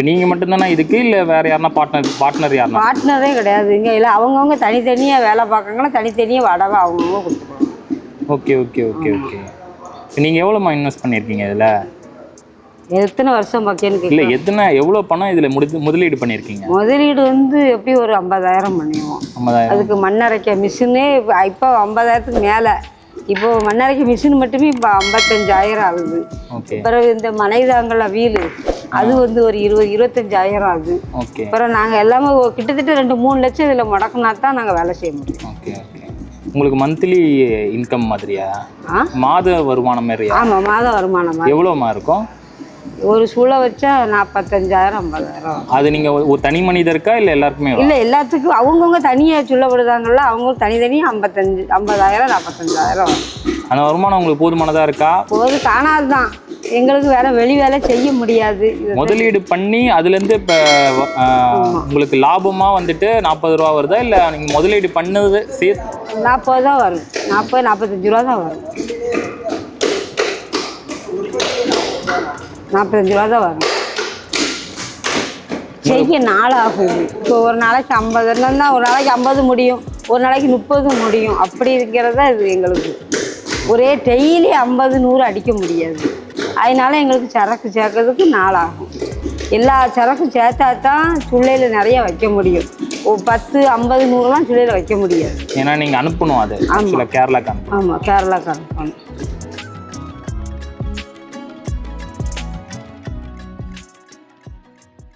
இப்போ நீங்கள் மட்டும்தானா இதுக்கு? இல்லை வேற யாருன்னா பார்ட்னர் பார்ட்னர் யாருன்னா? பார்ட்னரே கிடையாது. இங்கே இல்லை அவங்கவுங்க தனித்தனியாக வேலை பார்க்கறவங்களாம் தனித்தனியாக வாடகை அவங்கவுங்க கொடுத்துருவாங்க ஓகே ஓகே ஓகே ஓகே. நீங்கள் எவ்வளோமா இன்வெஸ்ட் பண்ணியிருக்கீங்க இதில்? எத்தனை வருஷம் பாக்கியன்னு இல்லை எத்தனை எவ்வளோ பணம் இதில் முடி முதலீடு பண்ணியிருக்கீங்க? முதலீடு வந்து எப்படி ஒரு ஐம்பதாயிரம் பண்ணிடுவோம். ஐம்பதாயிரம். அதுக்கு மண்ணரைக்க மிஷினே இப்போ இப்போ ஐம்பதாயிரத்துக்கு மேலே. இப்போ மண்ணரைக்க மிஷின் மட்டுமே இப்போ ஐம்பத்தஞ்சாயிரம் ஆகுது. பிறகு இந்த மனைதாங்கல்ல வீலு அது வந்து ஒரு இருபது இருபத்தஞ்சாயிரம் ஆகுது. அப்புறம் நாங்கள் எல்லாமே கிட்டத்தட்ட ரெண்டு மூணு லட்சம் இதில் முடக்கினா தான் நாங்கள் வேலை செய்ய முடியும். Okay okay. உங்களுக்கு மந்த்லி இன்கம் மாதிரியா? மாத வருமானம் மாதிரியா? ஆமாம் மாத வருமானமா எவ்வளோமா இருக்கும்? ஒரு சூளை வச்சா நாற்பத்தஞ்சாயிரம் ஐம்பதாயிரம். அது நீங்கள் ஒரு தனி மனிதருக்கா இல்லை எல்லாருக்குமே இல்லை எல்லாத்துக்கும் அவங்கவுங்க தனியாக சொல்லப்படுதாங்கல்ல அவங்க தனித்தனியாக ஐம்பத்தஞ்சு ஐம்பதாயிரம் நாற்பத்தஞ்சாயிரம் அந்த வருமானம் உங்களுக்கு போதுமானதாக இருக்கா? போது காணாது தான் எங்களுக்கு வேற வெளி வேலை செய்ய முடியாது. முதலீடு பண்ணி அதுலேருந்து இப்போ உங்களுக்கு லாபமாக வந்துட்டு நாற்பது ரூபா வருதா? இல்லை நீங்கள் முதலீடு பண்ணது சேர்த்து நாற்பது தான் வரும். நாற்பது நாற்பத்தஞ்சு ரூபா தான் வரும். நாற்பத்தஞ்சு ரூபா தான் வரும். செய்ய நாளாகும். இப்போ ஒரு நாளைக்கு ஐம்பது இருந்தா ஒரு நாளைக்கு ஐம்பது முடியும். ஒரு நாளைக்கு முப்பது முடியும். அப்படி இருக்கிறது தான் இது எங்களுக்கு. ஒரே டெய்லி ஐம்பது நூறு அடிக்க முடியாது. அதனால எங்களுக்கு சரக்கு சேர்க்கறதுக்கு நாளாகும். எல்லா சரக்கும் சேர்த்தா தான் சுள்ளையில் நிறைய வைக்க முடியும். ஒரு பத்து ஐம்பது நூறுலாம் சுள்ளையில் வைக்க முடியாது. ஏன்னா நீங்கள் அனுப்பணும் அது. ஆக்சுவலாக கேரளாக்கு ஆமாம் கேரளாக்கு அனுப்பணும்.